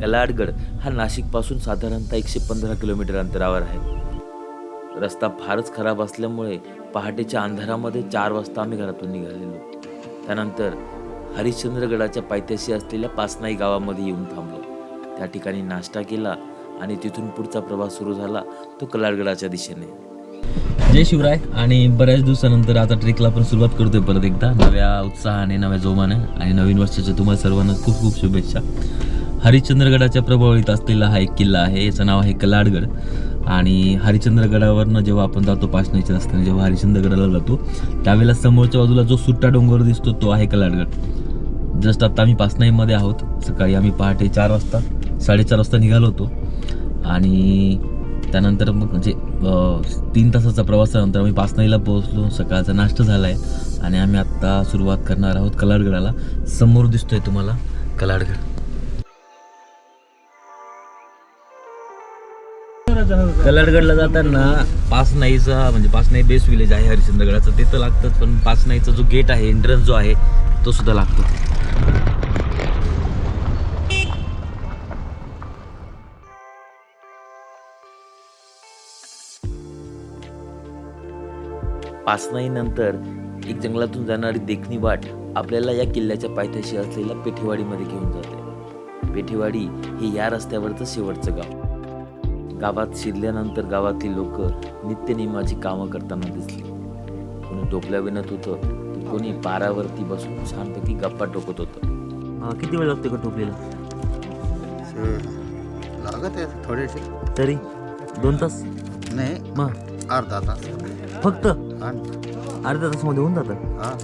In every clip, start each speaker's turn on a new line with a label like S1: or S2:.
S1: कलाडगड हा नाशिकपासून साधारणतः एकशे पंधरा किलोमीटर अंतरावर आहे. रस्ता फारच खराब असल्यामुळे पहाटेच्या अंधारामध्ये चार वाजता आम्ही घरातून निघालेलो. त्यानंतर हरिश्चंद्रगडाच्या पायथ्याशी असलेल्या पासनाई गावामध्ये येऊन थांबलो. त्या ठिकाणी नाश्ता केला आणि तिथून पुढचा प्रवास सुरू झाला तो कलाडगडाच्या दिशेने.
S2: जय शिवराय आणि बऱ्याच दिवसानंतर आता ट्रेकला पण सुरुवात करतोय परत एकदा. नव्या उत्साहाने नव्या जोमाने आणि नवीन वर्षाच्या तुम्हाला सर्वांना खूप खूप शुभेच्छा. हरिश्चंद्रगडाच्या प्रभावित असलेला हा एक किल्ला आहे. याचं नाव आहे कलाडगड. आणि हरिश्चंद्रगडावरनं जेव्हा आपण जातो पाचण्याच्या रस्त्याने जेव्हा हरिश्चंद्रगडाला जातो त्यावेळेला समोरच्या बाजूला जो सुट्टा डोंगर दिसतो तो आहे कलाडगड. जस्ट आता आम्ही पाचनाईमध्ये आहोत. सकाळी आम्ही पहाटे चार वाजता साडेचार वाजता निघालो होतो. आणि त्यानंतर मग म्हणजे तीन तासाचा प्रवासानंतर आम्ही पाचनाईला पोहोचलो. सकाळचा नाश्ता झाला आहे आणि आम्ही आत्ता सुरुवात करणार आहोत कलाडगडाला. समोर दिसतोय तुम्हाला कलाडगड. कलाडगडला जाताना पाचनाईचा म्हणजे पाचनाई बेस विलेज आहे हरिश्चंद्रगडाचं. ते तर लागतंच पण पाचनाईचा जो गेट आहे एंट्रन्स जो आहे तो सुद्धा लागतो.
S1: पासनाईनंतर एक जंगलातून जाणारी देखणी वाट आपल्याला या किल्ल्याच्या पायथ्याशी असलेल्या पेठेवाडीमध्ये घेऊन जाते. पेठेवाडी हे या रस्त्यावरचं शेवटचं गाव. गावात शिरल्यानंतर गावातील लोक नित्यनेमाची कामं करताना दिसली. कोणी टोपल्या विणत होतं तर कोणी पारावरती बसून छानपैकी गप्पा टोकत होतं.
S2: किती वेळ लागतो का टोपलीला
S3: लागत आहे थोडेसे.
S2: तरी? दोन तास?
S3: नाही.
S2: मग?
S3: अर्धा तास.
S2: फक्त? अर्ध्या तासामध्ये होऊन जातं?
S3: हा.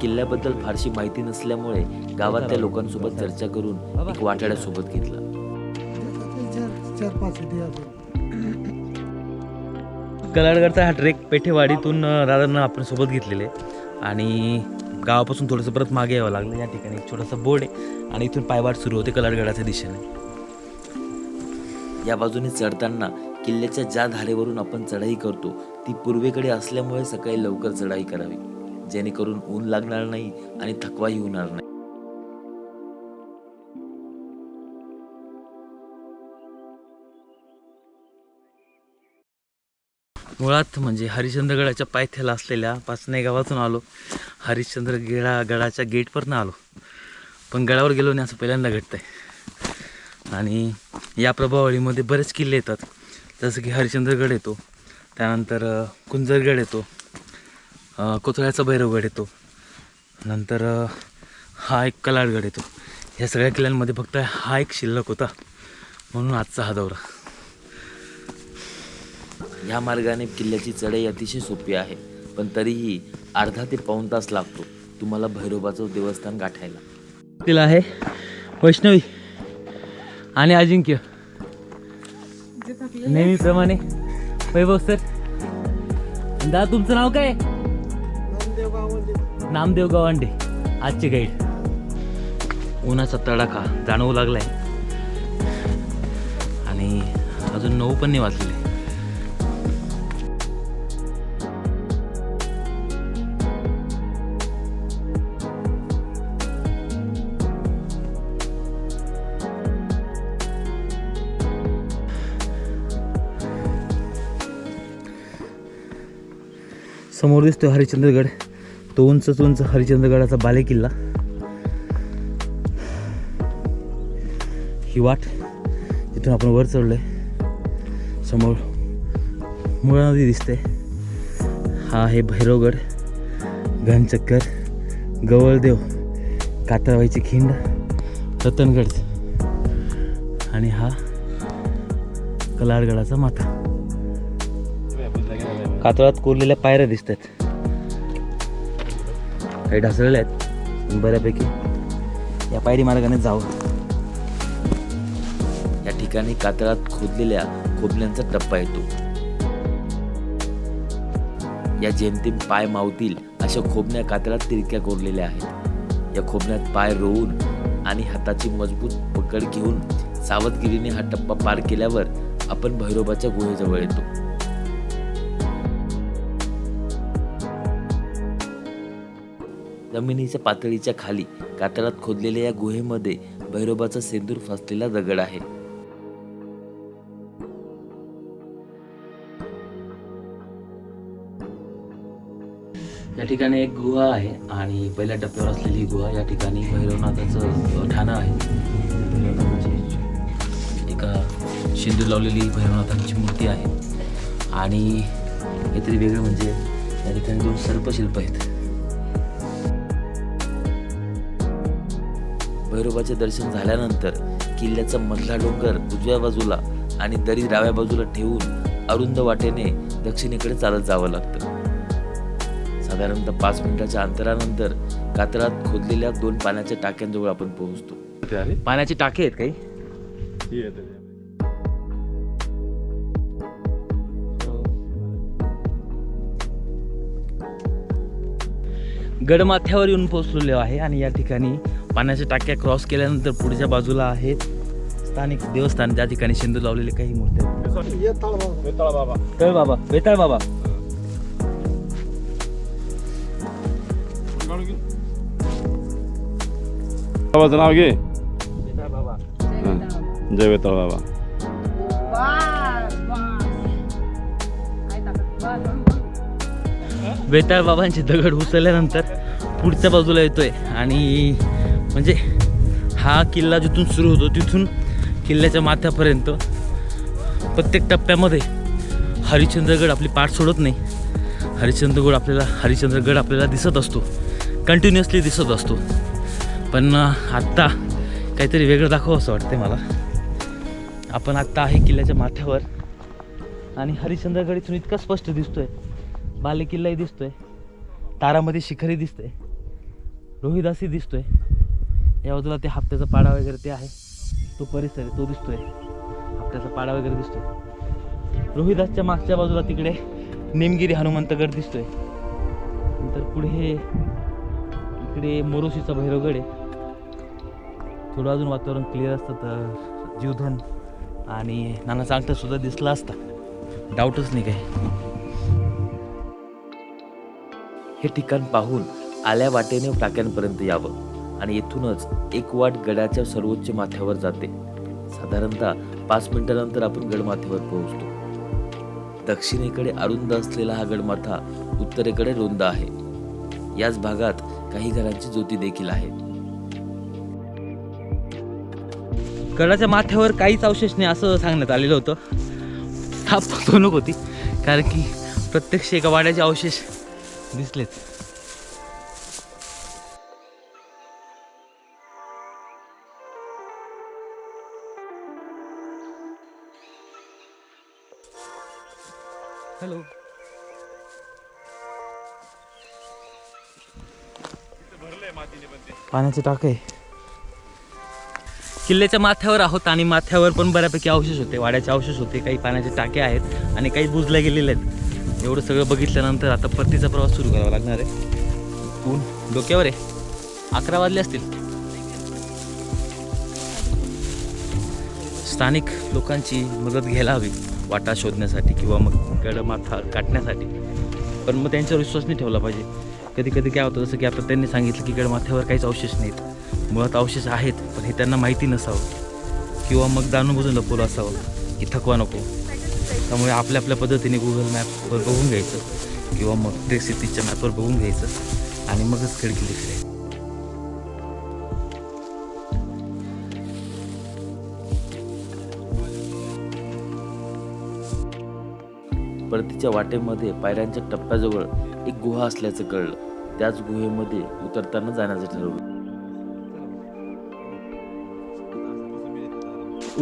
S1: किल्ल्याबद्दल फारशी माहिती नसल्यामुळे गावातल्या लोकांसोबत चर्चा करून एक वाटाड्यासोबत घेतला.
S2: कलाडगडचा हा ट्रेक पेठेवाडीतून दादांना आपण सोबत घेतलेले. आणि गावापासून थोडंसं परत मागे यावं लागलं. या ठिकाणी एक छोटासा बोर्ड आहे आणि इथून पायवाट सुरू होते कलाडगडाच्या दिशेने.
S1: या बाजूने चढताना किल्ल्याच्या ज्या धारेवरून आपण चढाई करतो ती पूर्वेकडे असल्यामुळे सकाळी लवकर चढाई करावी. जेणेकरून ऊन लागणार नाही आणि थकवाही होणार नाही.
S2: मुळात म्हणजे हरिश्चंद्रगडाच्या पायथ्याला असलेल्या पाचने गावातून आलो. हरिश्चंद्र गेडा गडाच्या गेटवरनं आलो. पण गडावर गेलो नाही असं पहिल्यांदा घडतंय. आणि या प्रभावळीमध्ये बरेच किल्ले येतात. जसं की हरिश्चंद्रगड येतो. त्यानंतर कुंजरगड येतो. कोथळ्याचा भैरवगड येतो. नंतर हा एक कलाडगड येतो. ह्या सगळ्या किल्ल्यांमध्ये फक्त हा एक शिल्लक होता. म्हणून आजचा हा दौरा.
S1: या मार्गाने किल्ल्याची चढाई अतिशय सोपी आहे पण तरीही अर्धा ते पाऊण तास लागतो तुम्हाला भैरोबाचं देवस्थान गाठायला.
S2: तिला आहे वैष्णवी आणि अजिंक्य. नेहमीप्रमाणे. वैभव सर. दादा तुमचं नाव काय? नामदेव गावंडे आजचे गाईड उन्हाचा तडाखा जाणवू लागलाय. आणि अजून नऊ पण नाही वाचलेले समोर दिसतोय हरिश्चंद्रगड. तो उंचच उंच हरिश्चंद्रगडाचा बालेकिल्ला. ही वाट इथून आपण वर चढलोय. समोर मुळा नदी दिसते. हा आहे भैरवगड घनचक्कर गवळदेव कातळवाईची खिंड रतनगड. आणि हा कलाडगडाचा माथा. कातळात कोरलेल्या पायऱ्या दिसत आहेत काही ढासळल्या आहेत बऱ्यापैकी या पायरी मार्गाने जावं.
S1: या ठिकाणी कातळात खोदलेल्या खोबल्यांचा टप्पा येतो. या जेमतेम पाय मावतील अशा खोबण्या कातळात तिरक्या कोरलेल्या आहेत. या खोबण्यात पाय रोवून आणि हाताची मजबूत पकड घेऊन सावधगिरीने हा टप्पा पार केल्यावर आपण भैरोबाच्या गुहेजवळ येतो. जमिनीच्या पातळीच्या खाली कातळात खोदलेल्या या गुहेमध्ये भैरोबाचा सेंदूर फासलेला दगड आहे.
S2: या ठिकाणी एक गुहा आहे आणि पहिल्या टप्प्यावर असलेली गुहा या ठिकाणी भैरवनाथाचं ठाणं आहे. एका शेंदूर लावलेली भैरवनाथांची मूर्ती आहे. आणि काहीतरी वेगळं म्हणजे या ठिकाणी दोन सर्पशिल्प आहेत.
S1: भैरोबाचे दर्शन झाल्यानंतर किल्ल्याचा मधला डोंगर उजव्या बाजूला आणि दरी डाव्या बाजूला ठेवून अरुंद वाटेने दक्षिणेकडे चालत जावं लागतं. साधारणतः पाच मिनिटाच्या अंतरानंतर कातळात खोदलेल्या दोन पाण्याच्या टाक्यांजवळ आपण पोहोचतो.
S2: पाण्याची टाके आहेत काही? गडमाथ्यावर येऊन पोहोचलेलो आहे आणि या ठिकाणी पाण्याच्या टाक्या क्रॉस केल्यानंतर पुढच्या बाजूला आहेत स्थानिक देवस्थान. ज्या ठिकाणी शेंदूर लावलेले काही मूर्त्या आहेत. तळ बाबा. बेताळ बाबा.
S4: बाबाचं नाव घे.
S2: बेताळ बाबा.
S4: जय वेताळ बाबा.
S2: बेताळ बाबांचे दगड उचलल्यानंतर पुढच्या बाजूला येतोय. आणि म्हणजे हा किल्ला जिथून सुरू होतो तिथून किल्ल्याच्या माथ्यापर्यंत प्रत्येक टप्प्यामध्ये हरिश्चंद्रगड आपली पाठ सोडत नाही. हरिश्चंद्रगड आपल्याला हरिश्चंद्रगड आपल्याला दिसत असतो. कंटिन्युअसली दिसत असतो. पण आत्ता काहीतरी वेगळं दाखव असं वाटतं मला. आपण आत्ता आहे किल्ल्याच्या माथ्यावर आणि हरिश्चंद्रगड इथून इतका स्पष्ट दिसतोय. बाले किल्लाही दिसतोय. तारामध्ये शिखरी रोहिदासही दिसतो दिसतोय. या बाजूला ते हप्त्याचा पाडा वगैरे ते आहे. तो परिसर आहे तो दिसतोय. हप्त्याचा पाडा वगैरे दिसतोय. रोहिदासच्या मागच्या बाजूला तिकडे निमगिरी हनुमंतगड दिसतोय. नंतर पुढे इकडे मोरोशीचा भैरवगड आहे. थोडं अजून वातावरण क्लिअर असतं तर जीवधन आणि नाना चांगटा सुद्धा दिसला असता. डाऊटच नाही काही.
S1: हे ठिकाण पाहून आल्या वाटेने टाक्यांपर्यंत यावं. आणि येथूनच एक वाट गडाच्या सर्वोच्च माथ्यावर जाते. साधारणतः पाच मिनिटानंतर आपण गडमाथ्यावर पोहोचतो. दक्षिणेकडे अरुंद असलेला हा गडमाथा उत्तरेकडे रुंद आहे. याच भागात काही घरांची ज्योती देखील आहे.
S2: गडाच्या माथ्यावर काहीच अवशेष नाही असं सांगण्यात आलेलं होतं. थाप फसवणूक होती कारण की प्रत्यक्ष एका वाड्याचे अवशेष दिसलेत. हॅलो. पाण्याचे टाके किल्ल्याच्या माथ्यावर आहोत आणि माथ्यावर पण बऱ्यापैकी अवशेष होते. वाड्याचे अवशेष होते. काही पाण्याचे टाके आहेत आणि काही बुजल्या गेलेले आहेत. एवढं सगळं बघितल्यानंतर आता परतीचा प्रवास सुरू करावा लागणार आहे. ऊन डोक्यावर आहे. अकरा वाजले असतील. स्थानिक लोकांची मदत घ्यायला हवी. वाटा शोधण्यासाठी किंवा मग गडमाथा काटण्यासाठी. पण मग त्यांच्यावर विश्वास नाही ठेवला पाहिजे. कधी कधी काय होतं जसं की आता त्यांनी सांगितलं की गडमाथ्यावर काहीच अवशेष नाहीत. मुळात अवशेष आहेत पण हे त्यांना माहिती नसावं. किंवा मग जाणून लपवलं असावं की थकवा नको. त्यामुळे आपल्या आपल्या पद्धतीने गुगल मॅपवर बघून घ्यायचं. किंवा मग ट्रेक सिटीच्या मॅपवर बघून घ्यायचं. आणि मगच खिडकी फिरायचं.
S1: परतीच्या वाटेमध्ये पायऱ्यांच्या टप्प्याजवळ एक गुहा असल्याचं कळलं. त्याच गुहेमध्ये उतरताना जाण्याचं ठरवलं.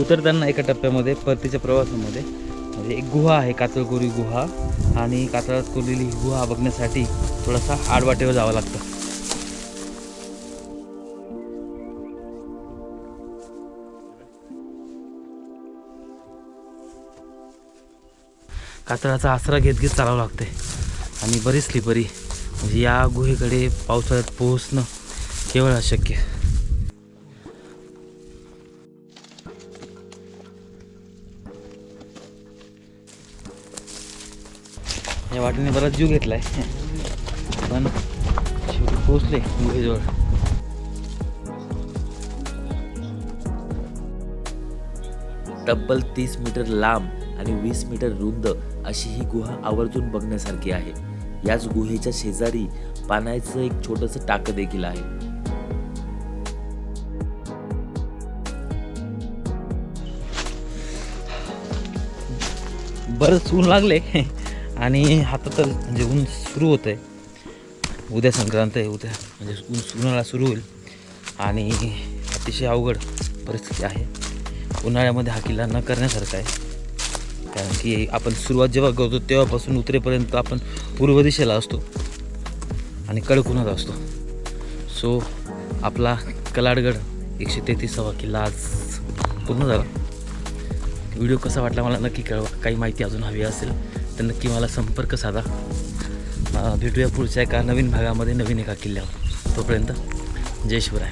S2: उतरताना एका टप्प्यामध्ये परतीच्या प्रवासामध्ये म्हणजे एक गुहा आहे कातळगोरी गुहा. आणि कातळात कोरलेली गुहा बघण्यासाठी थोडासा आडवाटेवर जावं लागतं. कातळाचा आसरा घेत घेत चालावं लागते आणि बरीच स्लिपरी. म्हणजे या गुहेकडे पावसाळ्यात पोहोचणं केवळ अशक्य. या वाटेने बराच जीव घेतलाय. पण शेवटी पोहोचले गुहेजवळ.
S1: तब्बल तीस मीटर लांब आणि वीस मीटर रुंद अशी ही गुहा आवर्जून बघण्यासारखी आहे. याच गुहेच्या शेजारी पाण्याचं एक छोटंसं टाकं देखील आहे.
S2: बरंच ऊन लागले. आणि आता तर म्हणजे ऊन सुरू होतं आहे उद्या संक्रांत आहे उद्या म्हणजे ऊन उन्हाळा सुरू होईल. आणि अतिशय अवघड परिस्थिती आहे. उन्हाळ्यामध्ये हा किल्ला न करण्यासारखा आहे. कारण की आपण सुरुवात जेव्हा करतो तेव्हापासून उतरेपर्यंत आपण पूर्व दिशेला असतो आणि कडक असतो. सो आपला कलाडगड एकशे तेहतीसावा किल्ला आज पूर्ण झाला. व्हिडिओ कसा वाटला मला नक्की कळवा. काही माहिती अजून हवी असेल तर नक्की मला संपर्क साधा. भेटूया पुढच्या एका नवीन भागामध्ये नवीन एका किल्ल्यावर. तोपर्यंत जय शिवराय.